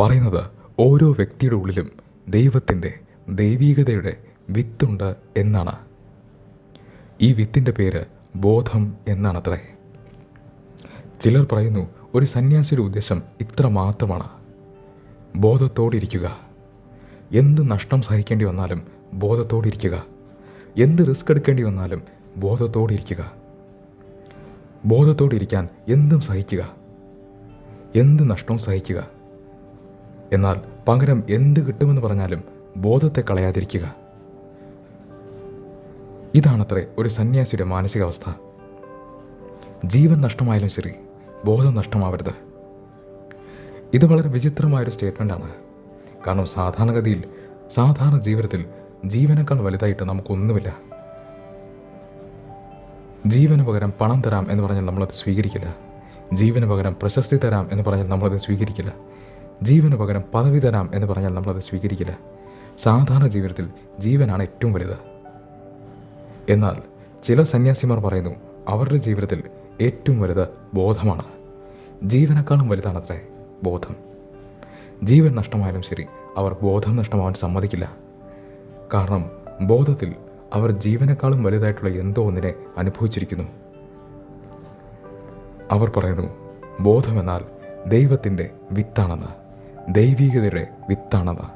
പറയുന്നത് ഓരോ വ്യക്തിയുടെ ഉള്ളിലും ദൈവത്തിന്റെ ദൈവീകതയുടെ വിത്തുണ്ട് എന്നാണ്. ഈ വിത്തിന്റെ പേര് ബോധം എന്നാണത്രേ. ചിലർ പറയുന്നു ഒരു സന്യാസിയുടെ ഉദ്ദേശം ഇത്ര മാത്രമാണ്. ബോധത്തോടിരിക്കുക. എന്ത് നഷ്ടം സഹിക്കേണ്ടി വന്നാലും ബോധത്തോടിരിക്കുക. എന്ത് റിസ്ക് എടുക്കേണ്ടി വന്നാലും ബോധത്തോടിരിക്കുക. ബോധത്തോടിരിക്കാൻ എന്തും സഹിക്കുക. എന്ത് നഷ്ടവും സഹിക്കുക. എന്നാൽ പകരം എന്ത് കിട്ടുമെന്ന് പറഞ്ഞാലും ബോധത്തെ കളയാതിരിക്കുക. ഇതാണത്രേ ഒരു സന്യാസിയുടെ മാനസികാവസ്ഥ. ജീവൻ നഷ്ടമായാലും ശരി ബോധം നഷ്ടമാവരുത്. ഇത് വളരെ വിചിത്രമായൊരു സ്റ്റേറ്റ്മെന്റാണ് കാരണം സാധാരണഗതിയിൽ സാധാരണ ജീവിതത്തിൽ ജീവനേക്കാൾ വലുതായിട്ട് നമുക്കൊന്നുമില്ല. ജീവന് പകരം പണം തരാം എന്ന് പറഞ്ഞാൽ നമ്മളത് സ്വീകരിക്കില്ല. ജീവന് പകരം പ്രശസ്തി തരാം എന്ന് പറഞ്ഞാൽ നമ്മളത് സ്വീകരിക്കില്ല. ജീവന് പകരം പദവി തരാം എന്ന് പറഞ്ഞാൽ നമ്മളത് സ്വീകരിക്കില്ല. സാധാരണ ജീവിതത്തിൽ ജീവനാണ് ഏറ്റവും വലുത്. എന്നാൽ ചില സന്യാസിമാർ പറയുന്നു അവരുടെ ജീവിതത്തിൽ ഏറ്റവും വലുത് ബോധമാണ്. ജീവനേക്കാളും വലുതാണത്രേ ബോധം. ജീവൻ നഷ്ടമായാലും ശരി അവർ ബോധം നഷ്ടമാവാൻ സമ്മതിക്കില്ല. കാരണം ബോധത്തിൽ അവർ ജീവനേക്കാളും വലുതായിട്ടുള്ള എന്തോ ഒന്നിനെ അനുഭവിച്ചിരിക്കുന്നു. അവർ പറയുന്നു ബോധമെന്നാൽ ദൈവത്തിന്റെ വിത്താണെന്ന്. ദൈവീകതയുടെ വിത്താണെന്ന്